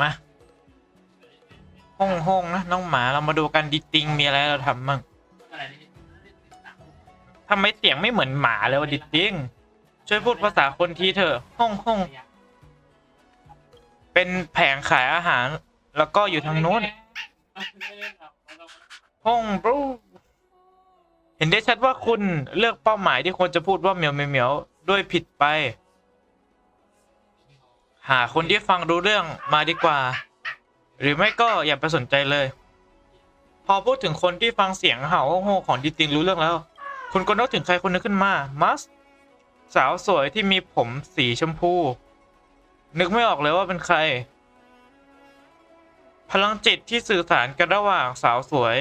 มาห้องห้องนะน้องหมาเรามาดูกันดิติงมีอะไรเราทำมั่งทำไมเสียงไม่เหมือนหมาเลยวะดิติงช่วยพูดภาษาคนทีเถอะห้องห้องเป็นแผงขายอาหาร แล้วก็อยู่ทางนู้นห้องบรูเห็นได้ชัดว่าคุณเลือกเป้าหมายที่ควรจะพูดว่าเหมียวเหมียวด้วยผิดไป หาคนที่ฟังรู้เรื่องมาดีกว่า หรือไม่ก็อย่าไปสนใจเลย พอพูดถึงคนที่ฟังเสียงเห่าโง่ของดิติงรู้เรื่องแล้ว คุณก็นึกถึงใครคนนึงขึ้นมา มัส สาวสวยที่มีผมสีชมพู นึกไม่ออกเลยว่าเป็นใคร พลังจิตที่สื่อสารกันระหว่างสาวสวย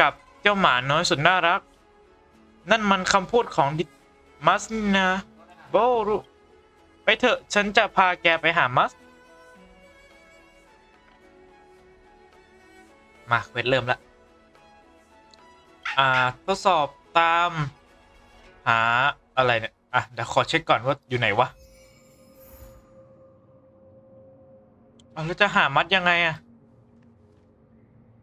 กับเจ้าหมาน้อยสุดน่ารัก นั่นมันคำพูดของดิมัสนะโบรุ เถอะ ฉันจะพาแกไปหามัส มาเวทเริ่มละ อ่า ทดสอบตาม หาอะไรเนี่ย อะ เดี๋ยวขอเช็คก่อนว่าอยู่ไหนวะเอาแล้วจะหามัดยังไงอะ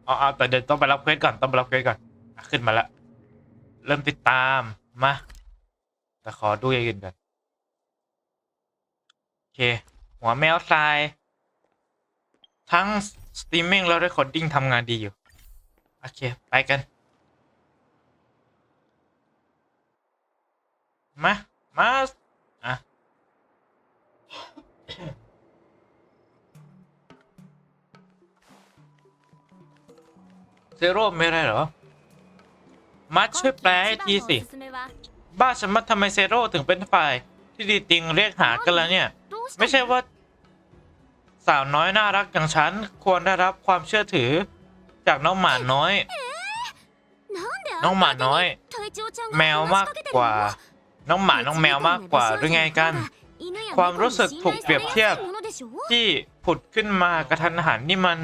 อ๋อเอาแต่เดี๋ยวต้องไปรับเควสก่อน ต้องไปรับเควสก่อนอะขึ้นมาละ เริ่มติดตาม มา แต่ขอดูอย่างอื่นก่อน เค หัวแมวทราย ทั้งสตรีมมิ่งและ r e ค o ร์ดิ้งทำงานดีอยู่ โอเค ไปกันมามาอะเซโร่ไม่ได้เหรอ มัดช่วยแปลให้ทีสิ บ้าฉันมัดทำไมเซโร่ถึงเป็นฝ่ายที่ดีติงเรียกหากันแล้วเนี่ย ไม่ใช่ว่า สาวน้อยน่ารักอย่างฉัน ควรได้รับความเชื่อถือ จากน้องหมาน้อย น้องหมาน้อย แมวมากกว่า น้องหมาน้องแมวมากกว่าหรือไงกัน ความรู้สึกถูกเปรียบเทียบที่ผุดขึ้นมากระทันหันนี่มัน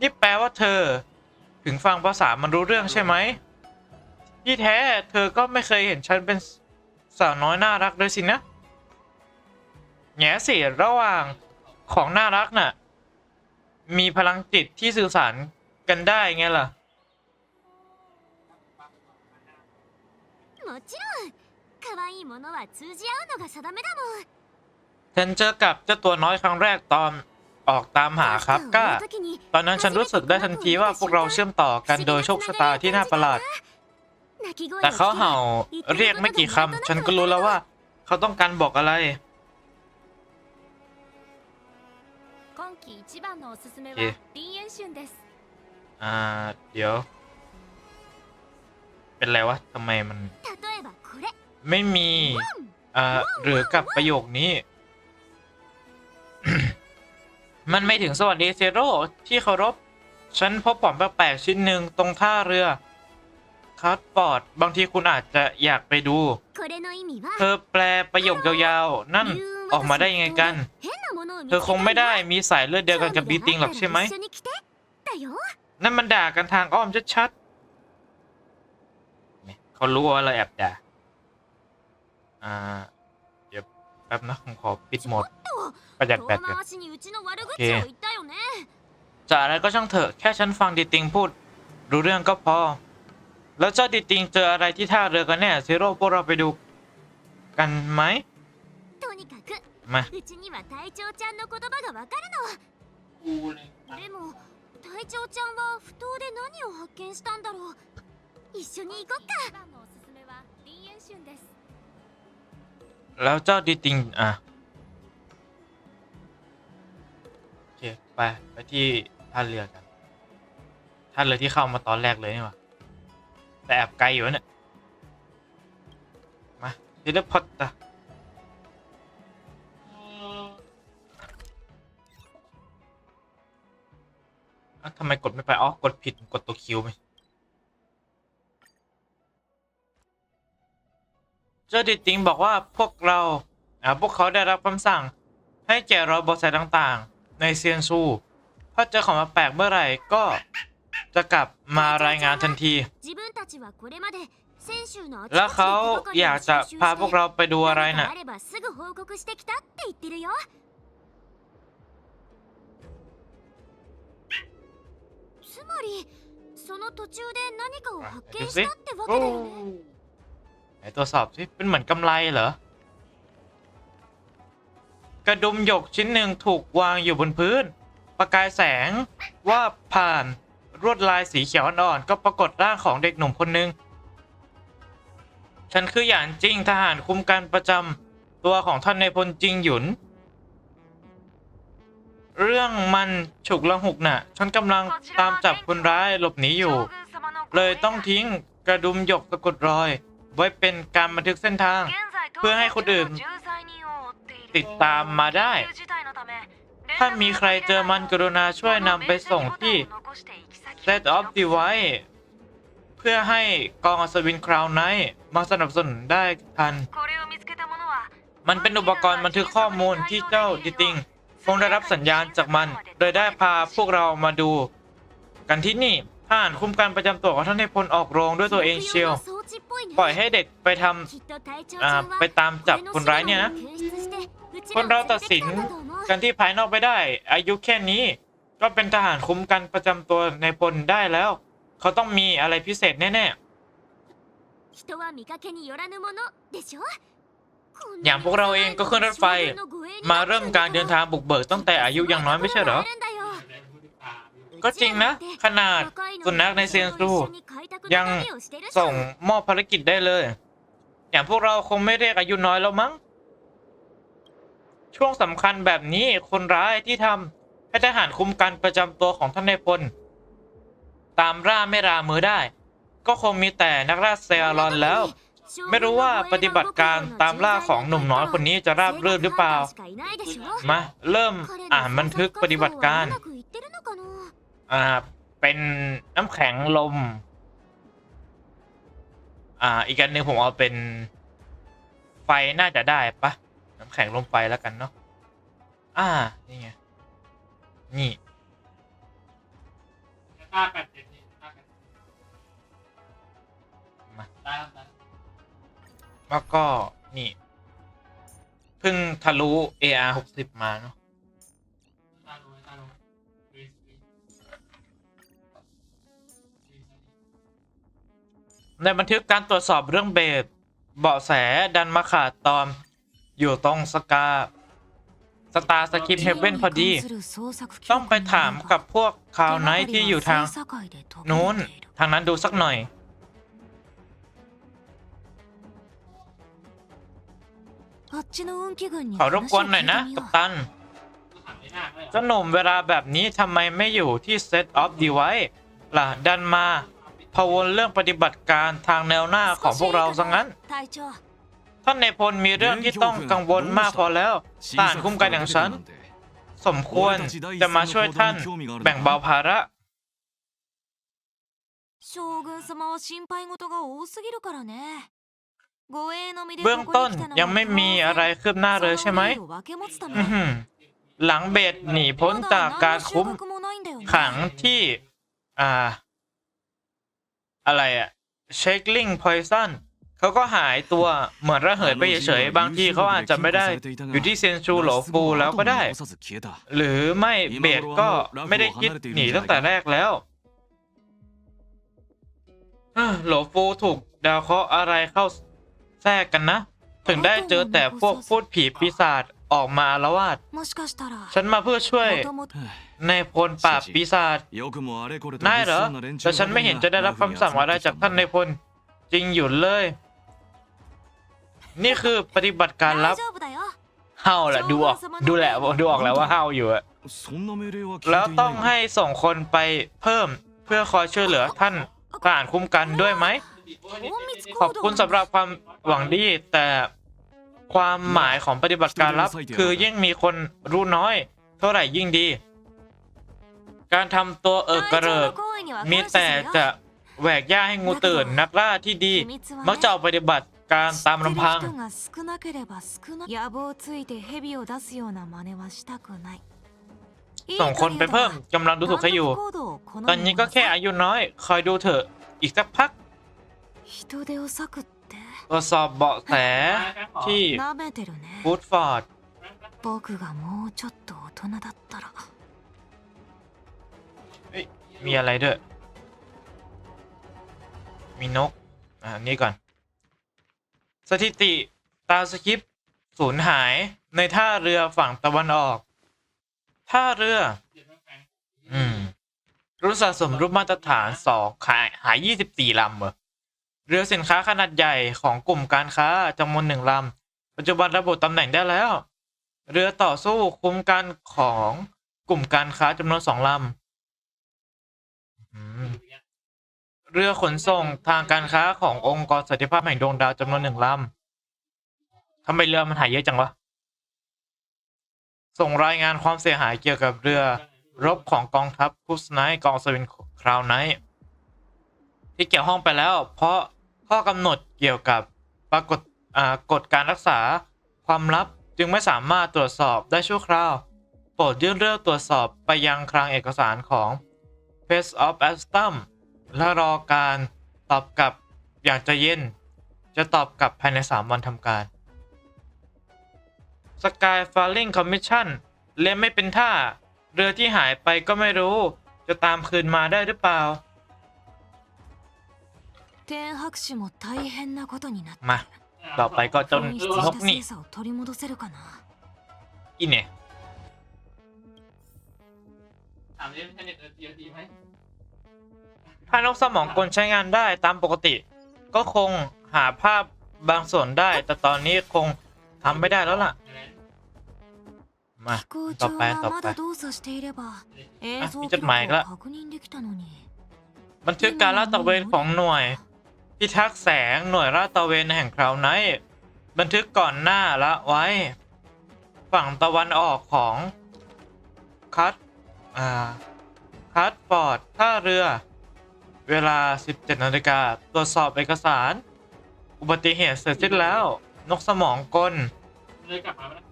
นี่แปลว่าเธอ ถึงฟังภาษามันรู้เรื่องใช่ไหมที่แท้ เธอก็ไม่เคยเห็นฉันเป็นสาวน้อยน่ารักเลยสินะ แง่เสียระหว่างของน่ารักน่ะ มีพลังจิตที่สื่อสารกันได้ไงล่ะฉันเจอกับเจ้าตัวน้อยครั้งแรกตอนออกตามหาครับก้าตอนนั้นฉันรู้สึกได้ทันทีว่าพวกเราเชื่อมต่อกันโดยโชคชะตาที่น่าประหลาด แต่เขาเห่าเรียกไม่กี่คำฉันก็รู้แล้วว่า เขาต้องการบอกอะไร 季一番のおすすめはえ林炎春です อ่า เดี๋ยว เป็นไรวะทำไมมัน 例えばこれ ไม่มี อ่า หรือกับประโยคนี้ มันไม่ถึงสวัสดีเซโร่ที่เคารพ ฉันพบของแปลกๆชิ้นหนึ่งตรงท่าเรือคัสปอร์ด บางทีคุณอาจจะอยากไปดู これの意味は เธอแปลประโยคยาวๆ นั่น ออกมาได้ยังไงกัน เธอคงไม่ได้มีสายเลือดเดียวกันกับบีติงหรอกใช่ไหม นั่นมันด่ากันทางอ้อมชัดๆเขารู้ว่าเราแอบด่า อ่า เดี๋ยวแป๊บนะผมขอปิดหมดประหยัดแบตก่อนโอเคจะอะไรก็ช่างเถอะ แค่ฉันฟังดิติงพูด รู้เรื่องก็พอ แล้วเจ้าดิติงเจออะไรที่ท่าเรือกันแน่ซีโร่พวกเราไปดูกันไหม มา うちには隊長ちゃんの言葉がわかるのでも隊長ちゃんは不当で何を発見したんだろう一緒に行こっか一番のおすすめは林炎春です แล้วเจ้าดิติง อ่ะ โอเค ไป ไปที่ท่าเรือกัน ท่าเรือที่เข้ามาตอนแรกเลยนี่หว่าแต่แอบไกลอยู่นะเนี่ย มาเทเลพอร์ต อ้ทำไมกดไม่ไป อ๋อ กดผิด กดตัวคิวไปเจ้าดิติงบอกว่าพวกเราอ่าพวกเขาได้รับคำสั่ง ให้แกะรอยเบอะไสต่างๆ ในเซียนซู ถ้าเจอของมาแปลกเมื่อไหร่ก็จะกลับมารายงานทันที แล้วเขาอยากจะพาพวกเราไปดูอะไรนะ่ะ まりその途中で何かを発見ดู し สิ たってわけ โอ้ だよね ไหนตรวจสอบสิเป็นเหมือนกำไรเหรอ กระดุมหยกชิ้นหนึ่งถูกวางอยู่บนพื้น ประกายแสงว่าบผ่านลวดลายสีเขียวอ่อนๆก็ปรากฏร่างของเด็กหนุ่มคนหนึ่ง ฉันคือหยานจิ้งทหารคุ้มกันประจำตัวของท่านในายพลจิงหยุน เรื่องมันฉุกละหุกน่ะ ฉันกำลังตามจับคนร้ายหลบหนีอยู่ เลยต้องทิ้งกระดุมหยกสะกดรอย ไว้เป็นการบันทึกเส้นทาง เพื่อให้คนอื่น ติดตามมาได้ ถ้ามีใครเจอมันกรุณาช่วยนำไปส่งที่ Set of Device เพื่อให้กองอัศวินคราวไนท์มาสนับสนุนได้ทัน มันเป็นอุปกรณ์บันทึกข้อมูลที่เจ้าดิติง คงได้รับสัญญาณจากมัน โดยได้พาพวกเรามาดู กันที่นี่ทหารคุ้มกันประจำตัวของท่านในพลออกโรงด้วยตัวเองเชียว ปล่อยให้เด็กไปทำอ่าไปตามจับคนร้ายเนี่ยนะ คนเราตัดสินกันที่ภายนอกไม่ได้ อายุแค่นี้ ก็เป็นทหารคุ้มกันประจำตัวในพลได้แล้ว เขาต้องมีอะไรพิเศษแน่ อย่างพวกเราเองก็ขึ้นรถไฟ มาเริ่มการเดินทางบุกเบิกตั้งแต่อายุยังน้อยไม่ใช่เหรอ ก็จริงนะ ขนาดสุนัขในเซียนซูยังส่งมอบภารกิจได้เลย อย่างพวกเราคงไม่เรียกอายุน้อยแล้วมั้ง ช่วงสำคัญแบบนี้คนร้ายที่ทำให้ทหารคุมกันประจำตัวของท่านนายพล ตามร่าไม่รามือได้ ก็คงมีแต่นักล่าเซอรอนแล้ว ไม่รู้ว่าปฏิบัติการตามล่าของหนุ่มน้อยคนนี้จะราบรื่นหรือเปล่า มา เริ่มอ่านบันทึกปฏิบัติการ อ่า เป็นน้ำแข็งลม อ่า อีกอันหนึ่งผมเอาเป็น ไฟน่าจะได้ปะน้ำแข็งลมไฟแล้วกันเนาะ อ่า นี่ไง นี่มา แล้วก็นี่ เพิ่งทะลุ AR 60มา เนาะในบันทึกการตรวจสอบเรื่องเบสเบาะแสดันมาขาดตอนอยู่ตรงสกาสตาร์สกิปเฮเว่นพอดี ต้องไปถามกับพวกคาวไนท์ที่อยู่ทางนู้น ทางนั้นดูสักหน่อย ขอรบกวนหน่อยนะ กัปตัน เจ้าหนุ่มเวลาแบบนี้ทำไมไม่อยู่ที่ Set of Device ล่ะ ดันมาพะวนเรื่องปฏิบัติการทางแนวหน้าของพวกเราซะงั้น ท่านในายพลมีเรื่องที่ต้องกังวลมากพอแล้วทหารคุ้มกันอย่างฉัน สมควรจะมาช่วยท่านแบ่งเบาภาระ 将軍様は心配事が多すぎるからね護衛の身で เบื้องต้นยังไม่มีอะไรคืบหน้าเลยใช่ไหมอือหือหลังเบสหนีพ้นจากการคุ้มขังที่ อ่า อะไรอะเชคลิงพอยซันเขาก็หายตัวเหมือนระเหยไปเฉยๆบางทีเขาอาจจะไม่ได้ อยู่ที่เซียนชูโหลฟูแล้วก็ได้ หรือไม่เบสก็ไม่ได้คิดหนีตั้งแต่แรกแล้วเอ้อโหลฟูถูกดาวเคราะห์อะไรเข้า แทรกกันนะ ถึงได้เจอแต่พวกพูดผีปีศาจออกมาอาละวาด ฉันมาเพื่อช่วยในายพลปราบปีศาจนายเหรอแต่ฉันไม่เห็นจะได้รับคำสั่งอะไรจากท่านในายพลจริงหยุดเลย นี่คือปฏิบัติการลับเฮาแหละดูออกดูแหละดูออกแล้วว่าเฮาอยู่อะแล้วต้องให้ส่งคนไปเพิ่มเพื่อคอยช่วยเหลือท่านทหารคุ้มกันด้วยไหม ขอบคุณสำหรับความหวังดี แต่ความหมายของปฏิบัติการลับ คือยิ่งมีคนรู้น้อย เท่าไหร่ยิ่งดี การทำตัวเอิกระเริกมีแต่จะแหวกย่าให้งูตื่นนักล่าที่ดี มักจะออกปฏิบัติการตามลำพังสองคนไปเพิ่มกำลังดูถูกใครอยู่ ตอนนี้ก็แค่อายุน้อย คอยดูเถอะ อีกสักพัก 人手を割くって ตรวจสอบเบาะแสที่ 舐めてるね ฟูดฟอร์ด 僕がもうちょっと大人だったら มีอะไรด้วย มีนก อ่า นี่ก่อน สถิติตามสคริปต์สูญหายในท่าเรือฝั่งตะวันออก ท่าเรือ อืม รุ่นสะสมรูปมาตรฐานสองขายหาย 24 ลำเหรอ เรือสินค้าขนาดใหญ่ของกลุ่มการค้าจำนวนหนึ่งลำ ปัจจุบันระบุตำแหน่งได้แล้ว เรือต่อสู้คุ้มกันของกลุ่มการค้าจำนวนสองลำเรือขนส่งทางการค้าขององค์กรสันติภาพแห่งดวงดาวจำนวนหนึ่งลำทำไมเรือมันหายเยอะจังวะ ส่งรายงานความเสียหายเกี่ยวกับเรือรบของกองทัพคุสไนท์กองสวินคราวไนท์ที่เกี่ยวข้องไปแล้ว เพราะ ข้อกำหนดเกี่ยวกับปรากฏกฎการรักษาความลับจึงไม่สามารถตรวจสอบได้ชั่วคราว โปรดยื่นเรื่องตรวจสอบไปยังคลังเอกสารของ Face of a s t o m และรอการตอบกลับอย่างใจเย็น จะตอบกลับภายใน 3 วันทำการ Sky Falling Commission เล่นไม่เป็นท่า เรือที่หายไปก็ไม่รู้ จะตามคืนมาได้หรือเปล่า 天白種も大変なことになった มา ต่อไปก็จน 紛失 น し ก た นี่ 精査を取り戻せるかな อีเนี่ย ถามเล่นแค่เน็ตเออทีดีไหม ถ้านกสมองกลใช้งานได้ตามปกติ ก็คงหาภาพบางส่วนได้ แต่ตอนนี้คงทำไม่ได้แล้วล่ะ มา 飛行 ต่อ 場 ไปต่อ はま ไป だ動作していれば映像 มี 記 จดหมายอีก 録 แล้ を ว 確認できたのに บันทึกการลาดตระเวนของหน่วย พิทักษ์แสงหน่วยลาดตระเวนแห่งคราวไนท์บันทึกก่อนหน้าละไว้ ฝั่งตะวันออกของคัตอ่าคัตฟอร์ดท่าเรือ เวลา 17นาฬิกาตรวจสอบเอกสาร อุบัติเหตุเสร็จสิ้นแล้ว นกสมองกลเลยกลับมาไหมน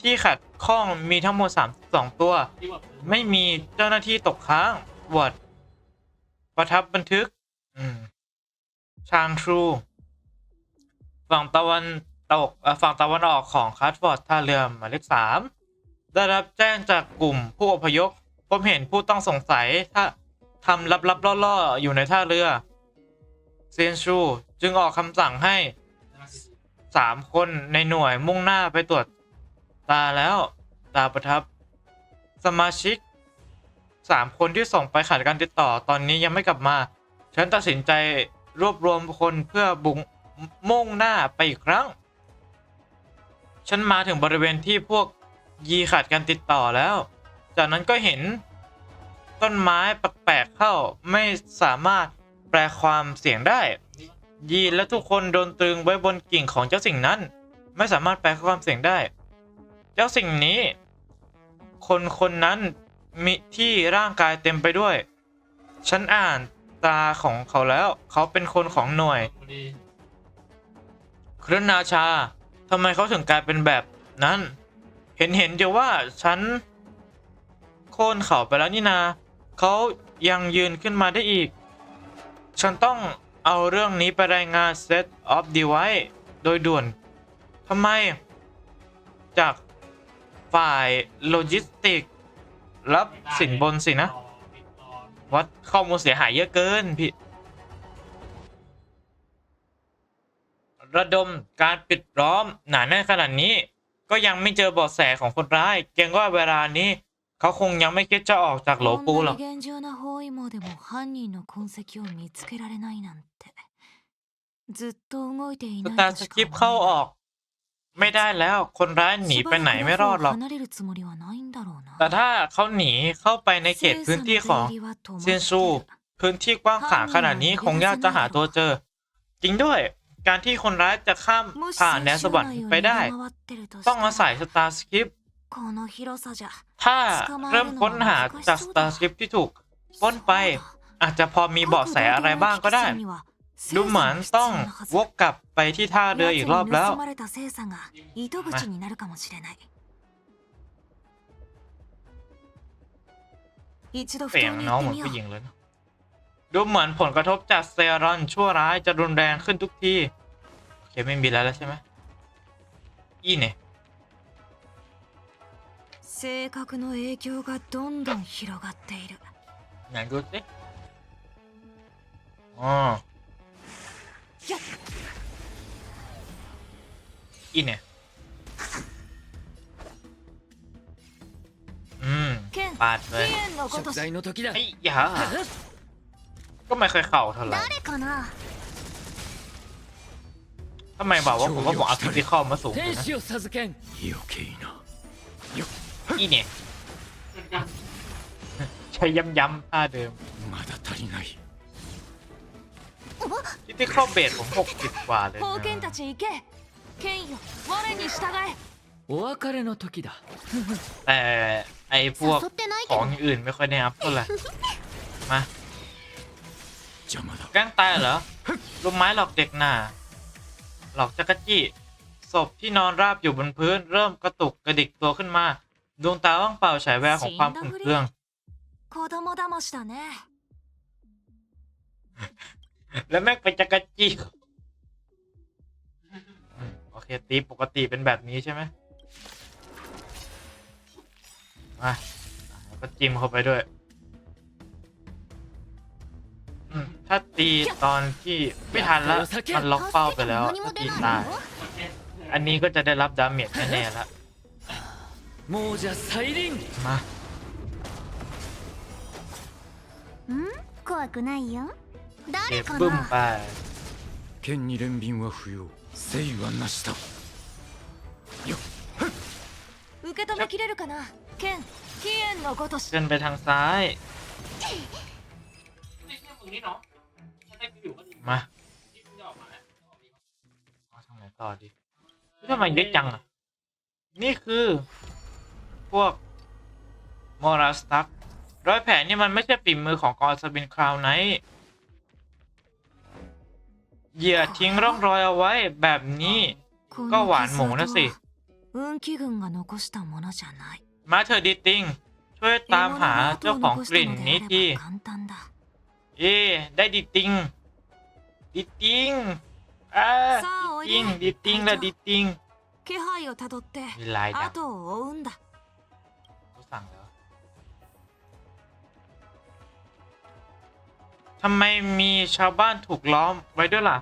ที่ขัดข้องมีทั้งหมด 32 ตัว ไม่มีเจ้าหน้าที่ตกค้างวอดประทับบันทึก อืม ชางทรู ฝั่งตะวันตกฝั่งตะวันออกของคัตฟอร์ดท่าเรือหมายเลขสามได้รับแจ้งจากกลุ่มผู้อพยพพบเห็นผู้ต้องสงสัยถ้าทำลับๆล่อๆ อยู่ในท่าเรือ เซนชู จึงออกคำสั่งให้สามคนในหน่วยมุ่งหน้าไปตรวจตาแล้วตาประทับ สมาชิกสามคนที่ส่งไปขาดการติดต่อตอนนี้ยังไม่กลับมา ฉันตัดสินใจ รวบรวมคนเพื่อบุงมุ่งหน้าไปอีกครั้ง ฉันมาถึงบริเวณที่พวกยีขาดการติดต่อแล้ว จากนั้นก็เห็นต้นไม้แปลกๆเข้าไม่สามารถแปลความเสียงได้ ยีและทุกคนโดนตรึงไว้บนกิ่งของเจ้าสิ่งนั้น ไม่สามารถแปลความเสียงได้ เจ้าสิ่งนี้ คนคนนั้นมีที่ร่างกายเต็มไปด้วย ฉันอ่าน ตาของเขาแล้ว เขาเป็นคนของหน่วยพอดีครนาชาทำไมเขาถึงกลายเป็นแบบนั้น เห็นเห็นอยู่ว่าฉันโค่นเขาไปแล้วนี่นา เขายังยืนขึ้นมาได้อีก ฉันต้องเอาเรื่องนี้ไปรายงาน Set of Device โดยด่วนทำไม จากฝ่ายโลจิสติก รับสินบนสินะติดต่อ พราะข้อมูลเสียหายเยอะเกินพี่ ระดมการปิดล้อมหนาแน่นขนาดนี้ ก็ยังไม่เจอเบาะแสของคนร้ายเกรงว่าเวลานี้ เขาคงยังไม่คิดจะออกจากหลปูหรอกสตาร์สกิปเข้าออก ไม่ได้แล้วคนร้ายหนีไปไหนไม่รอดหรอก แต่ถ้าเขาหนีเข้าไปในเขตพื้นที่ของเซนซูพื้นที่กว้างขวางขนาดนี้คงยากจะหาตัวเจอ จริงด้วย การที่คนร้ายจะข้ามผ่านแดนสวรรค์ไปได้ ต้องอาศัยสตาร์สคริปถ้าเริ่มค้นหาจากสตาร์สคริปที่ถูกป้นไป อาจจะพอมีเบาะแสอะไรบ้างก็ได้ ดูเหมือนต้องวกกลับไปที่ท่าเรืออีกรอบแล้ว 奴に盗まれた精査が糸口になるかもしれない一度不 เสียง 当に น้อง 行 เห っ มื て อน みよ ผู้ う หญิงเลยนะดูเหมือนผลกระทบจากเซรอนชั่วร้ายจะรุนแรงขึ้นทุกทีโอเคไม่มีแล้วแล้วใช่ไหมอีเนี่ย 性格の影響がどんどん広がっている ไหนดูสิ อ๋ อินเนี่ยอืมปาดเลยไอ้ยาก็ไม่เคยเข่าเท่าไหร่ทำไมบอกว่าผมว่าผมเอาฟิสิกอลมาสูงนะอีเนี่ยใช้ย้ำๆท่าเดิมまだ足りない ฟิสิคอลเบสผม60กว่าเลย 宝剣た นะ ち行け剣よ我に従えお別れの時だ แต่ไอ้พวก 誘ってない ข け อง ど อย่างอื่นไม่ค่อยได้อัพเท่าไหร่มา 邪魔だ แกล้งตายเหรอลูกไม้หลอกเด็กหน่าหลอกจักรจี้ศพที่นอนราบอยู่บนพื้น เริ่มกระตุกกระดิกตัวขึ้นมา ดวงตาว่างเปล่าฉายแววของความขุ่นเคือง 子供騙しだね แล้วแม่งเป็นจักรจี้อืมโอเคตีปกติเป็นแบบนี้ใช่ไหมมาแล้วก็จิ้มเข้าไปด้วยอืมถ้าตีตอนที่ไม่ทันแล้ว มันล็อกเป้าไปแล้ว 助 ถ้า け ตี ても何も出 ตาย ないの อันนี้ก็จะได้รับดาเมจแน่ๆแล้ว 亡者再臨 มา うん怖くないよ เก็บ 誰か บึ้ม な ไป 剣に連便は不要誠意はなしだ受け止めきれるかな剣飛燕のごとし เดินไปทางซ้าย ไม่ใช่มึงนี่เนาะถ้าได้กูอยู่ก็ดี มา ที่มึงจะออกมาแล้ว เอาทางไหนต่อดีเฮ้ยทำไมเยอะจังอ่ะ นี่คือ พวกมอราสตักร้อยแผลนี่มันไม่ใช่ฝีมือของกอสบินคราวไนท์ เหยื่อทิ้งร่องรอยเอาไว้แบบนี้ ก็หวานหมูนะสิมาเธอดิติงช่วยตามหาเจ้าของกลิ่นนี้ทีเอ๊ได้ดิติงดิติงเอ่ดิติงดิติงละดิติงมีลายดำสั่งแล้ว ทำไมมีชาวบ้านถูกล้อมไว้ด้วยล่ะ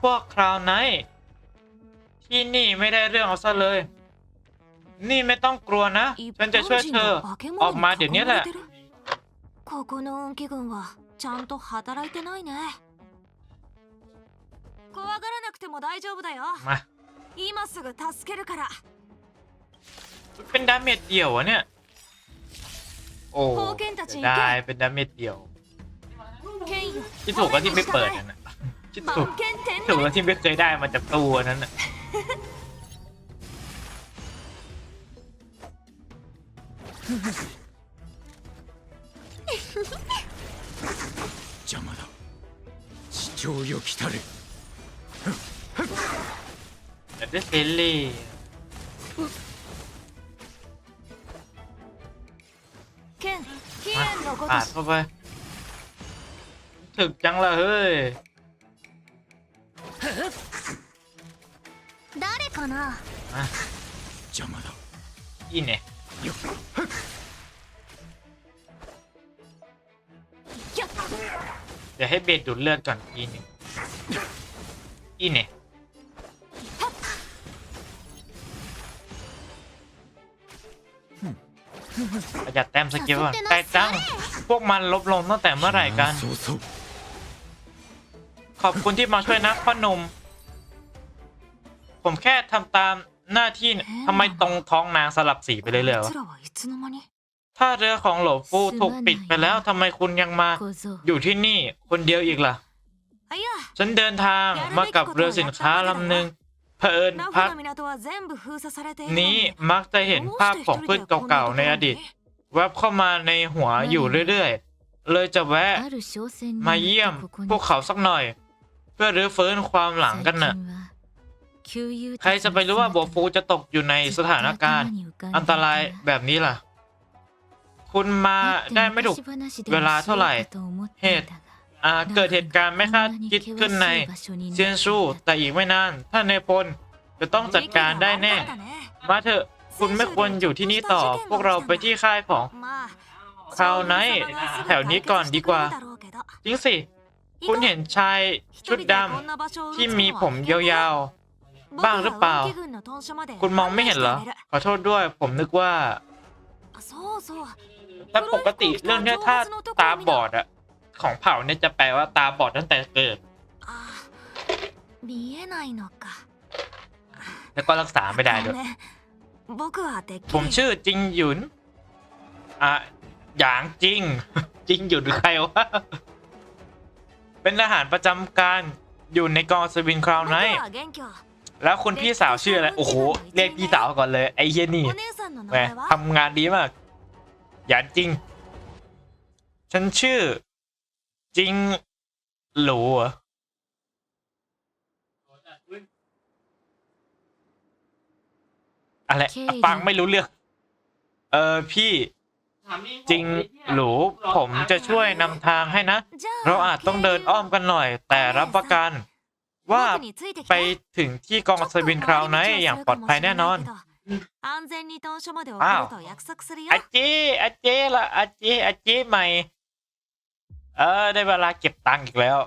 พวกคราวไนท์ที่นี่ไม่ได้เรื่องเอาซะเลย นี่ไม่ต้องกลัวนะ ฉันจะช่วยเธอ ออกมาเดี๋ยวนี้แหละ ここの運気軍はちゃんと働いてないね怖がらなくても大丈夫だよ มา 今すぐ助けるから เป็นดาเมจเดี่ยวอะเนี่ย โอ้ โอเคนตาจิ ได้เป็นดาเมจเดี่ยว 剣よ ที่ถูกก็ที่ไม่เปิดนั่นน่ะที่ถูก 番犬天 ถูก 然 ก็ที่ไม่เคยได้มาจากตัวนั้นน่ะ 邪魔だ地上よ来たれ แต่ได้เซเล่ 剣飛 มา 燕のご ปา と ด し เข้าไป ถึกจังละเฮ้ย 誰かな มา 邪魔だ อีเนี่ย よ เดี๋ยวให้เบสดูดเลือดก่อนทีหนึ่งอีเนี่ยประหยัดแต้มสกิลก่อนแต่จัง พวกมันลบลงตั้งแต่เมื่อไหร่กัน そうそう ขอบคุณที่มาช่วยนะพ่อหนุ่ม ผมแค่ทำตามหน้าที่ทำไมตรงท้องนางสลับสีไปเรื่อยๆถ้าเรือของหลวงฟูถูกปิดไปแล้วทำไมคุณยังมา อยู่ที่นี่คนเดียวอีกล่ะ ฉันเดินทางมากับเรือสินค้าลำหนึ่งเผอินพักนี้มักจะเห็นภาพของเพื่อนเก่าๆในอดีตแวบเข้ามาในหัวอยู่เรื่อยๆ เลยจะแวะ มาเยี่ยมพวกเขาสักหน่อย เพื่อรื้อฟื้นความหลังกันน่ะ ใครจะไปรู้ว่าโบฟูจะตกอยู่ในสถานการณ์ อันตรายแบบนี้ล่ะ คุณมาได้ไม่ถูกเวลาเท่าไหร่ เหตุเกิดเหตุการณ์ไม่คาดคิดขึ้นในเซียนซู แต่อีกไม่นานท่านในพลจะต้องจัดการได้แน่ มาเถอะคุณไม่ควรอยู่ที่นี่ต่อ พวกเราไปที่ค่ายของคาวไนแถวนี้ก่อนดีกว่า จริงสิ คุณเห็นชายชุดดำที่มีผมยาวๆ บ้างหรือเปล่า คุณมองไม่เห็นเหรอ ขอโทษด้วย ผมนึกว่าถ้าปกติเรื่องนี้ถ้าตาบอดอะของเผ่าเนี่ยจะแปลว่าตาบอดตั้งแต่เกิดแล้วก็รักษาไม่ได้ด้วยผมชื่อจริงหยุนอะอย่างจริง จริงหยุนใครวะ เป็นทหารประจำการอยู่ในกองสวินคราวไนแล้วคุณพี่สาวชื่ออะไร โอ้โห เรียกพี่สาวก่อนเลย ไอ้เฮียนี่แหมทำงานดีมากหยานจริง ฉันชื่อ จริงหลูเอะไรฟังไม่รู้เรื่อง เออพี่ จริงหรูผมจะช่วยนำทางให้นะ เราอาจต้องเดินอ้อมกันหน่อย แต่รับประกัน ว่าไปถึงที่กองอัศวินคราวไหนอย่างปลอดภัยแน่นอนอ้าวอาจีอาจีละอาจีอาจีใหม่ เออ ได้เวลาเก็บตังค์อีกแล้ว